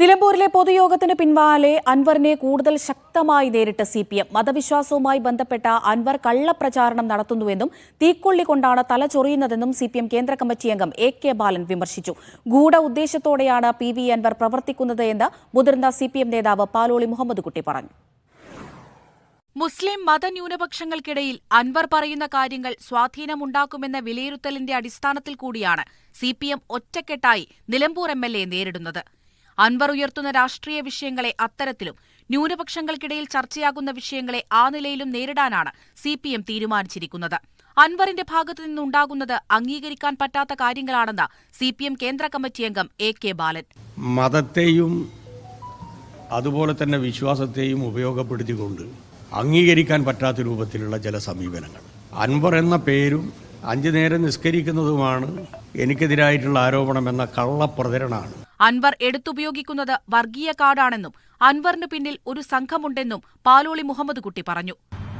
നിലമ്പൂരിലെ പൊതുയോഗത്തിന് പിൻവാലെ അൻവറിനെ കൂടുതൽ ശക്തമായി നേരിട്ട് സി പി എം. മതവിശ്വാസവുമായി ബന്ധപ്പെട്ട അൻവർ കള്ളപ്രചാരണം നടത്തുന്നുവെന്നും തീക്കൊള്ളി കൊണ്ടാണ് തല ചൊറിയുന്നതെന്നും സി പി എം കേന്ദ്ര കമ്മിറ്റി അംഗം എ കെ ബാലൻ വിമർശിച്ചു. ഗൂഢ ഉദ്ദേശത്തോടെയാണ് പി വി അൻവർ പ്രവർത്തിക്കുന്നത് എന്ന് മുതിർന്ന സി പി എം നേതാവ് പാലോളി മുഹമ്മദ് കുട്ടി പറഞ്ഞു. മുസ്ലിം മതന്യൂനപക്ഷങ്ങൾക്കിടയിൽ അൻവർ പറയുന്ന കാര്യങ്ങൾ സ്വാധീനമുണ്ടാക്കുമെന്ന വിലയിരുത്തലിന്റെ അടിസ്ഥാനത്തിൽ കൂടിയാണ് സി പി എം ഒറ്റക്കെട്ടായി നിലമ്പൂർ എം എൽ എ നേരിടുന്നത്. അൻവർ ഉയർത്തുന്ന രാഷ്ട്രീയ വിഷയങ്ങളെ അത്തരത്തിലും ന്യൂനപക്ഷങ്ങൾക്കിടയിൽ ചർച്ചയാകുന്ന വിഷയങ്ങളെ ആ നിലയിലും നേരിടാനാണ് സി പി എം തീരുമാനിച്ചിരിക്കുന്നത്. അൻവറിന്റെ ഭാഗത്തു നിന്നുണ്ടാകുന്നത് അംഗീകരിക്കാൻ പറ്റാത്ത കാര്യങ്ങളാണെന്ന് സി പി എം കേന്ദ്ര കമ്മിറ്റി അംഗം എ കെ ബാലൻ. മതത്തെയും അതുപോലെ തന്നെ വിശ്വാസത്തെയും ഉപയോഗപ്പെടുത്തിക്കൊണ്ട് അംഗീകരിക്കാൻ പറ്റാത്ത രൂപത്തിലുള്ള ചില സമീപനങ്ങൾ അൻവർ എന്ന പേരും അഞ്ചു നേരം നിസ്കരിക്കുന്നതുമാണ് എനിക്കെതിരായിട്ടുള്ള ആരോപണം എന്ന കള്ളപ്രചരണമാണ്. അൻവർ എടുത്തുപയോഗിക്കുന്നത് വർഗീയ കാർഡാണെന്നും അൻവറിന് പിന്നിൽ ഒരു സംഘമുണ്ടെന്നും പാലോളി മുഹമ്മദ് കുട്ടി പറഞ്ഞു.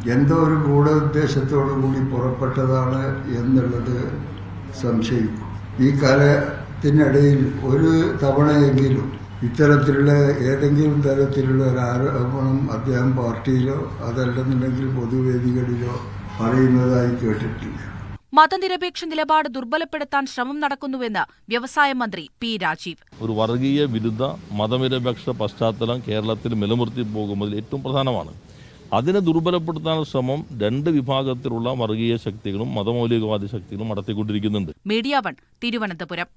എന്തോ ഒരു ഗൂഢ ഉദ്ദേശത്തോടു കൂടി പുറപ്പെട്ടതാണ് എന്നുള്ളത് സംശയിക്കും ഈ കാലത്തിനിടയിൽ ഒരു തവണയെങ്കിലും ഇത്തരത്തിലുള്ള ഏതെങ്കിലും തരത്തിലുള്ള ഒരു ആരോപണം അദ്ദേഹം പാർട്ടിയിലോ അതല്ലെന്നുണ്ടെങ്കിൽ പൊതുവേദികളിലോ പറയുന്നതായി കേട്ടിട്ടില്ല. മതനിരപേക്ഷ നിലപാട് ദുർബലപ്പെടുത്താൻ ശ്രമം നടക്കുന്നുവെന്ന് വ്യവസായ മന്ത്രി പി രാജീവ്. ഒരു വർഗീയ വിരുദ്ധ മതനിരപേക്ഷ പശ്ചാത്തലം കേരളത്തിൽ നിലനിർത്തി പോകുന്നതിൽ ഏറ്റവും പ്രധാനമാണ്. അതിനെ ദുർബലപ്പെടുത്താനുള്ള ശ്രമം രണ്ട് വിഭാഗത്തിലുള്ള വർഗീയ ശക്തികളും മതമൗലികവാദി ശക്തികളും നടത്തിക്കൊണ്ടിരിക്കുന്നുണ്ട്. Media one Thiruvananthapuram.